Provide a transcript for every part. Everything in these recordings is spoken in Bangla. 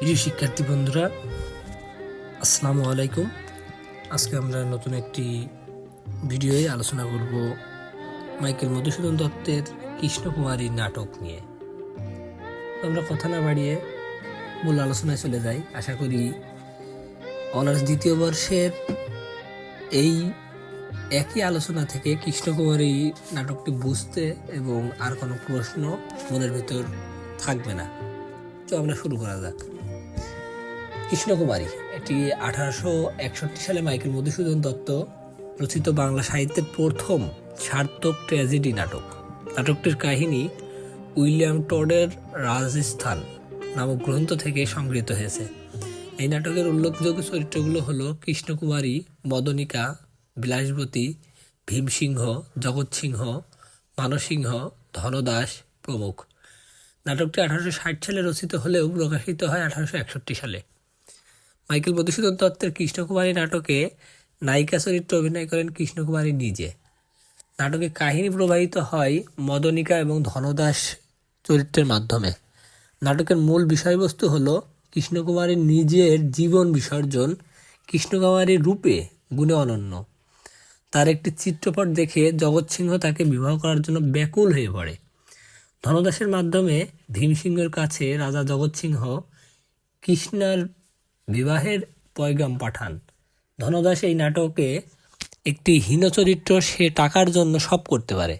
প্রিয় শিক্ষার্থী বন্ধুরা, আসসালামু আলাইকুম। আজকে আমরা নতুন একটি ভিডিওয়ে আলোচনা করব মাইকেল মধুসূদন দত্তের কৃষ্ণকুমারী নাটক নিয়ে। আমরা কথা না বাড়িয়ে মূল আলোচনায় চলে যাই। আশা করি অনার্স দ্বিতীয় বর্ষের এই একই আলোচনা থেকে কৃষ্ণকুমারী নাটকটি বুঝতে এবং আর কোনো প্রশ্ন মনের ভিতর থাকবে না। তো আমরা শুরু করা যাক। কৃষ্ণকুমারী। এটি আঠারোশো একষট্টি সালে মাইকেল মধুসূদন দত্ত রচিত বাংলা সাহিত্যের প্রথম সার্থক ট্র্যাজেডি নাটক। নাটকটির কাহিনী উইলিয়াম টডের রাজস্থান নামক গ্রন্থ থেকে সংগৃহীত হয়েছে। এই নাটকের উল্লেখযোগ্য চরিত্রগুলো হলো কৃষ্ণকুমারী, মদনিকা, বিলাসবতী, ভীমসিংহ জগৎ সিংহ মানসিংহ, ধনদাস প্রমুখ। নাটকটি আঠারোশো ষাট সালে রচিত হলেও প্রকাশিত হয় আঠারোশো একষট্টি সালে। মাইকেল মধুসূদন দত্তের কৃষ্ণকুমারী নাটকে নায়িকা চরিত্রে অভিনয় করেন কৃষ্ণকুমারী নিজে। নাটকে কাহিনী প্রবাহিত হয় মদনিকা এবং ধনদাস চরিত্রের মাধ্যমে। নাটকের মূল বিষয়বস্তু হল কৃষ্ণকুমারীর নিজের জীবন বিসর্জন কৃষ্ণকুমারীর রূপে গুণে অনন্য। তার একটি চিত্রপট দেখে জগৎ সিংহ তাকে বিবাহ করার জন্য ব্যাকুল হয়ে পড়ে। ধনদাসের মাধ্যমে ভীমসিংহের কাছে রাজা জগৎ সিংহ কৃষ্ণার বিবাহের পয়গাম পাঠান। ধনদাস এই নাটকে একটি হীন চরিত্র সে টাকার জন্য সব করতে পারে।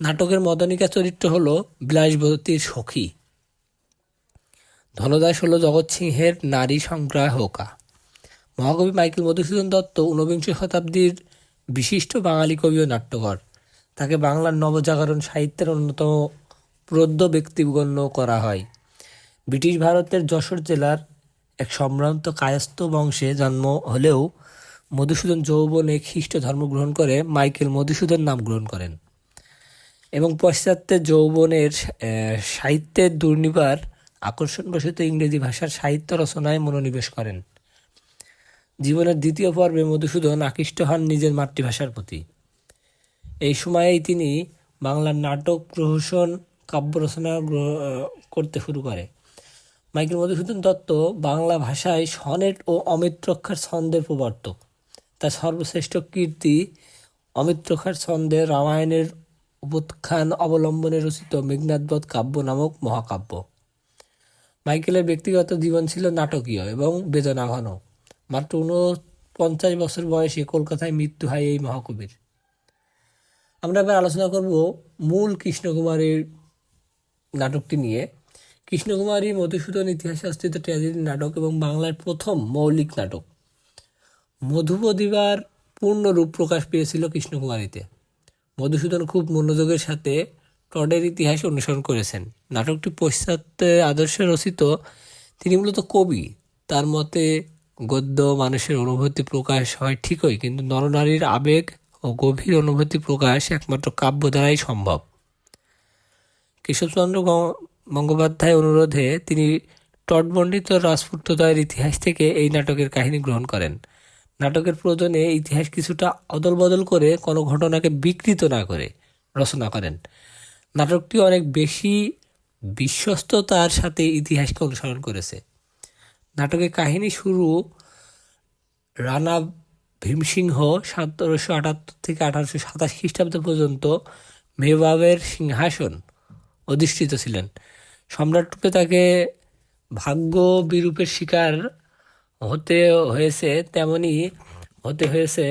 নাটকের মদনিকা চরিত্র হল বিলাসবতীর সখী। ধনদাস হল জগৎ সিংহের নারী সংগ্রাহকা। মহাকবি মাইকেল মধুসূদন দত্ত ঊনবিংশ শতাব্দীর বিশিষ্ট বাঙালি কবি ও নাট্যকর। তাকে বাংলার নবজাগরণ সাহিত্যের অন্যতম প্রদ্য ব্যক্তি গণ্য করা হয়। ব্রিটিশ ভারতের যশোর জেলার এক সম্ভ্রান্ত কায়স্থ বংশে জন্ম হলেও মধুসূদন যৌবনে খ্রিস্ট ধর্ম গ্রহণ করে মাইকেল মধুসূদন নাম গ্রহণ করেন। এবং পশ্চাত্যের যৌবনের সাহিত্যের দুর্নিবার আকর্ষণবশত ইংরেজি ভাষার সাহিত্য রচনায় মনোনিবেশ করেন। জীবনের দ্বিতীয় পর্বে মধুসূদন আকৃষ্ট হন নিজের মাতৃভাষার প্রতি। এই সময়েই তিনি বাংলার নাটক, প্রহসন, কাব্য রচনা করতে শুরু করে। মাইকেল মধুসূদন দত্ত বাংলা ভাষায় সনেট ও অমিত্রক্ষার ছন্দের প্রবর্তক। তার সর্বশ্রেষ্ঠ কীর্তি অমিত্রক্ষার ছন্দে রামায়ণের উপখ্যান অবলম্বনে রচিত মেঘনাথবধ কাব্য নামক মহাকাব্য। মাইকেলের ব্যক্তিগত জীবন ছিল নাটকীয় এবং বেদনাঘন। মাত্র উনপঞ্চাশ বছর বয়সে কলকাতায় মৃত্যু হয় এই মহাকবির। আমরা এবার আলোচনা করব মূল কৃষ্ণকুমারের নাটকটি নিয়ে। কৃষ্ণকুমারী মধুসূদন ইতিহাসে অস্থিত ট্র্যাজেডি নাটক এবং বাংলার প্রথম মৌলিক নাটক। মধুপদিবার পূর্ণ রূপ প্রকাশ পেয়েছিল কৃষ্ণকুমারীতে। মধুসূদন খুব মনোযোগের সাথে টডের ইতিহাস অনুসরণ করেছেন। নাটকটি পশ্চাত্যের আদর্শে রচিত, তিনি মূলত কবি। তার মতে, গদ্য মানুষের অনুভূতি প্রকাশ হয় ঠিকই, কিন্তু নরনারীর আবেগ ও গভীর অনুভূতি প্রকাশ একমাত্র কাব্য দ্বারাই সম্ভব। কেশবচন্দ্র গঙ্গোপাধ্যায় অনুরোধে তিনি টটবর্ণিত রাজপুত্রদয়ের ইতিহাস থেকে এই নাটকের কাহিনী গ্রহণ করেন। নাটকের প্রয়োজনে ইতিহাস কিছুটা অদল বদল করে কোনো ঘটনাকে বিকৃত না করে রচনা করেন। নাটকটি অনেক বেশি বিশ্বস্ততার সাথে ইতিহাসকে অনুসরণ করেছে। নাটকের কাহিনী শুরু রানা ভীমসিংহ সতেরোশো আটাত্তর থেকে আঠারোশো সাতাশ খ্রিস্টাব্দ পর্যন্ত মেবাবের সিংহাসন অধিষ্ঠিত ছিলেন। সম্রাটরূপে তাকে ভাগ্য বিরূপের শিকার হতে হয়েছে, তেমনি হতে হয়েছে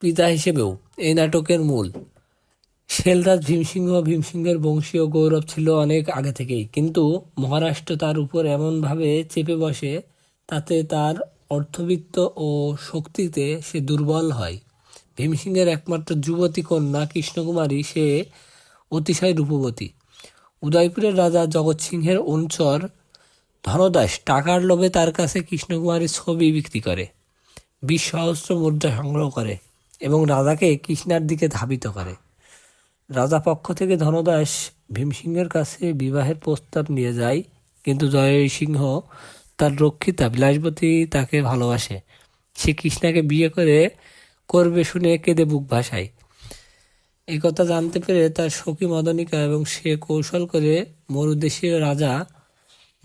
পিতা হিসেবেও। এই নাটকের মূল। শেলরাজ ভীমসিংহ, ভীমসিংহের বংশীয় গৌরব ছিল অনেক আগে থেকেই। কিন্তু মহারাষ্ট্র তার উপর এমনভাবে চেপে বসে, তাতে তার অর্থবিত্ত ও শক্তিতে সে দুর্বল হয়। ভীমসিংহের একমাত্র যুবতী কন্যা কৃষ্ণকুমারী, সে অতিশয় রূপবতী। উদয়পুরের রাজা জগৎ সিংহের অনুচর ধনদাস টাকার লোভে তার কাছে কৃষ্ণকুমারীর ছবি বিক্রি করে, বিশ সহস্র মুদ্রা সংগ্রহ করে এবং রাজাকে কৃষ্ণার দিকে ধাবিত করে। রাজা পক্ষ থেকে ধনদাস ভীমসিংহের কাছে বিবাহের প্রস্তাব নিয়ে যায়, কিন্তু জয় সিংহ তার রক্ষিতা বিলাসবতী তাকে ভালোবাসে। সে কৃষ্ণাকে বিয়ে করে করবে শুনে কেঁদে বুক ভাসায়। এই কথা জানতে পেরে তার সখী মদনিকা এবং সে কৌশল করে মরুদেশীয় রাজা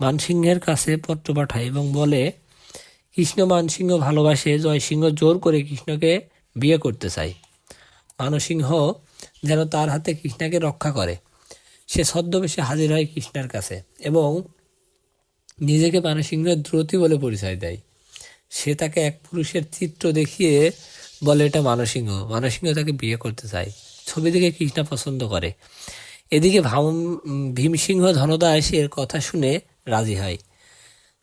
মানসিংহের কাছে পত্র পাঠায় এবং বলে, কৃষ্ণ মানসিংহ ভালোবাসে, জয়সিংহ জোর করে কৃষ্ণকে বিয়ে করতে চায়। মানসিংহ যেন তার হাতে কৃষ্ণাকে রক্ষা করে। সে ছদ্মবেশে হাজির হয় কৃষ্ণার কাছে এবং নিজেকে মানসিংহের দ্রুতি বলে পরিচয় দেয়। সে তাকে এক পুরুষের চিত্র দেখিয়ে বলে এটা মানসিংহ মানসিংহ তাকে বিয়ে করতে চায়। ছবি দেখে কৃষ্ণা পছন্দ করে। এদিকে ভাম ভীমসিংহ ধনদাস এর কথা শুনে রাজি হয়।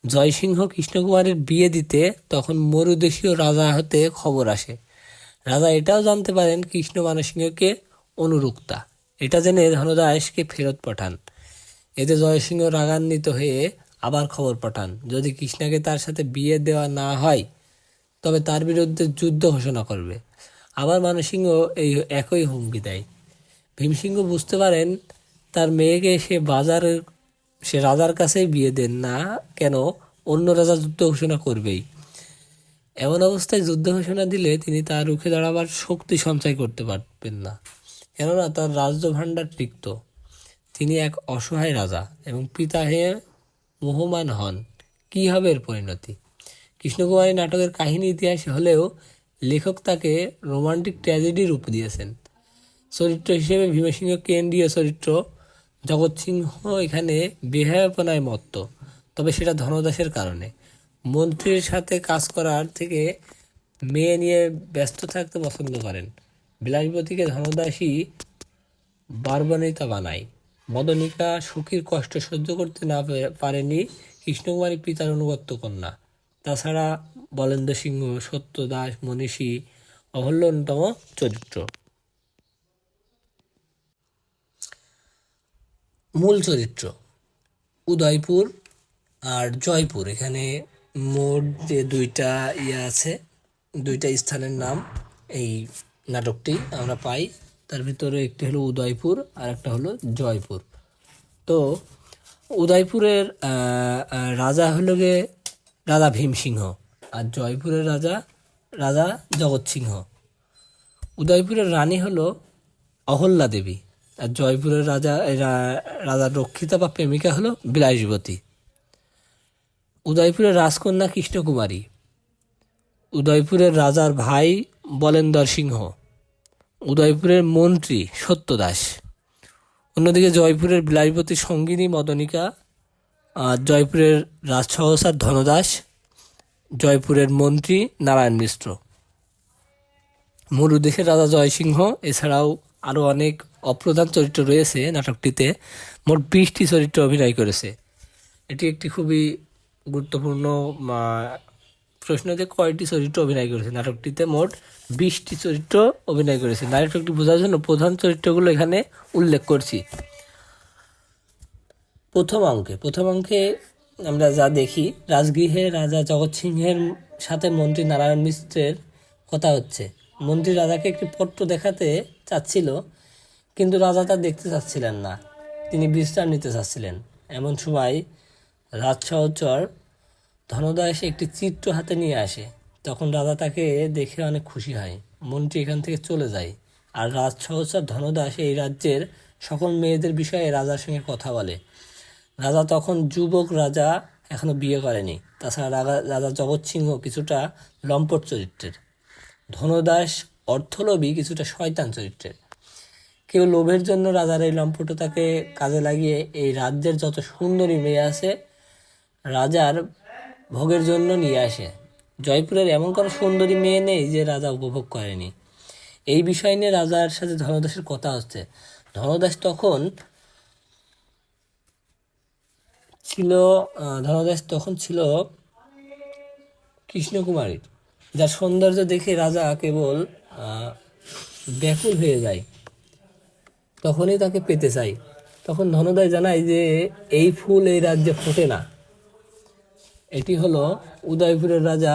জয়সিংহ কৃষ্ণকুমারের বিয়ে দিতে তখন মরুদেশীয় রাজা হতে খবর আসে। রাজা এটাও জানতে পারেন কৃষ্ণ মানসিংহকে অনুরুক্তা। এটা জেনে ধনদাসকে ফেরত পাঠান। এতে জয়সিংহ রাগান্বিত হয়ে আবার খবর পাঠান। যদি কৃষ্ণাকে তার সাথে বিয়ে দেওয়া না হয় তবে তার বিরুদ্ধে যুদ্ধ ঘোষণা করবে। আবার মানসিংহ এই একই হুমকি দেয়। ভীমসিংহ বুঝতে পারেন, তার মেয়েকে সে বাজার, সে রাজার কাছেই বিয়ে দেন না কেন? অন্য রাজা যুদ্ধ ঘোষণা করবেই। এমন অবস্থায় যুদ্ধ ঘোষণা দিলে তিনি তার রুখে দাঁড়াবার শক্তি সঞ্চয় করতে পারবেন না। কেননা তার রাজ্য ভাণ্ডার রিক্ত তিনি এক অসহায় রাজা এবং পিতা হয়ে মোহমান হন। কি হবে এর পরিণতি? কৃষ্ণকুমারী নাটকের কাহিনী ইতিহাস হলেও লেখক তাকে রোমান্টিক ট্র্যাজেডি রূপ দিয়েছেন। চরিত্র হিসেবে ভীমসিংহ কেন্দ্রীয় চরিত্র জগৎ সিংহ এখানে বেহায়াপনায় মত্ত। তবে সেটা ধনদাসের কারণে। মন্ত্রীর সাথে কাজ করার থেকে মেয়ে নিয়ে ব্যস্ত থাকতে পছন্দ করেন। বিলাসপতিকে ধনদাসী বারবানিতা বানায়। মদনিকা সুখীর কষ্ট সহ্য করতে না পারেনি কৃষ্ণকুমারী পিতার অনুগত্য কন্যা। তাছাড়া বলেন্দ্র সিংহ, সত্য দাস, মনীষী অহল্য অন্যতম চরিত্র। মূল চরিত্র, উদয়পুর আর জয়পুর। এখানে মোট যে দুইটা ইয়ে আছে, দুইটা স্থানের নাম এই নাটকটি আমরা পাই। তার ভিতরে একটি হলো উদয়পুর আর একটা হলো জয়পুর। তো উদয়পুরের রাজা হলো গে রাজা ভীমসিংহ আর জয়পুরের রাজা রাজা জগৎ সিংহ উদয়পুরের রানী হলো অহল্যা দেবী। আর জয়পুরের রাজা, এই রা- রাজা রক্ষিতা বা প্রেমিকা হলো বিলাসবতী। উদয়পুরের রাজকন্যা কৃষ্ণকুমারী। উদয়পুরের রাজার ভাই বলেন্দর সিংহ। উদয়পুরের মন্ত্রী সত্যদাস। অন্যদিকে জয়পুরের বিলাসবতী সঙ্গিনী মদনিকা জয়পুরের রাজসহসার ধনদাস, জয়পুরের মন্ত্রী নারায়ণ মিশ্র। মরুদেশের রাজা জয়সিংহ, এছাড়াও আরও অনেক অপ্রধান চরিত্র রয়েছে নাটকটিতে, মোট বিশটি চরিত্র অভিনয় করেছে। এটি একটি খুবই গুরুত্বপূর্ণ প্রশ্ন যে কয়টি চরিত্র অভিনয় করেছে। নাটকটিতে মোট বিশটি চরিত্র অভিনয় করেছে। নাটকটি বোঝার জন্য প্রধান চরিত্রগুলো এখানে উল্লেখ করছি। প্রথম অঙ্কে প্রথম অঙ্কে আমরা যা দেখি, রাজগৃহে রাজা জগৎ সিংহের সাথে মন্ত্রী নারায়ণ মিশ্রের কথা হচ্ছে। মন্ত্রী রাজাকে একটি পত্র দেখাতে চাচ্ছিল, কিন্তু রাজা তা দেখতে চাচ্ছিলেন না। তিনি বিশ্রাম নিতে চাচ্ছিলেন। এমন সময় রাজসহচর ধনদা এসে একটি চিত্র হাতে নিয়ে আসে। তখন রাজা তাকে দেখে অনেক খুশি হয়। মন্ত্রী এখান থেকে চলে যায়। আর রাজ সহচর ধনদাস এই রাজ্যের সকল মেয়েদের বিষয়ে রাজার সঙ্গে কথা বলে। রাজা তখন যুবক রাজা এখনও বিয়ে করেনি। তাছাড়া রাজা রাজা জগৎ সিংহ কিছুটা লম্পট চরিত্রের। ধনদাস অর্থলোভী কিছুটা শয়তান চরিত্রের। কেউ লোভের জন্য রাজার এই লম্পটতাকে কাজে লাগিয়ে এই রাজ্যের যত সুন্দরী মেয়ে আছে, রাজার ভোগের জন্য নিয়ে আসে। জয়পুরের এমন কোনো সুন্দরী মেয়ে নেই যে রাজা উপভোগ করেনি। এই বিষয় নিয়ে রাজার সাথে ধনদাসের কথা হচ্ছে। ধনদাস তখন ছিল ধনদাস তখন ছিল কৃষ্ণকুমারীর যার সৌন্দর্য দেখে রাজা কেবল ব্যাকুল হয়ে যায়। তখনই তাকে পেতে চাই। তখন ধনদাস জানায় যে, এই ফুল এই রাজ্যে ফোটে না। এটি হলো উদয়পুরের রাজা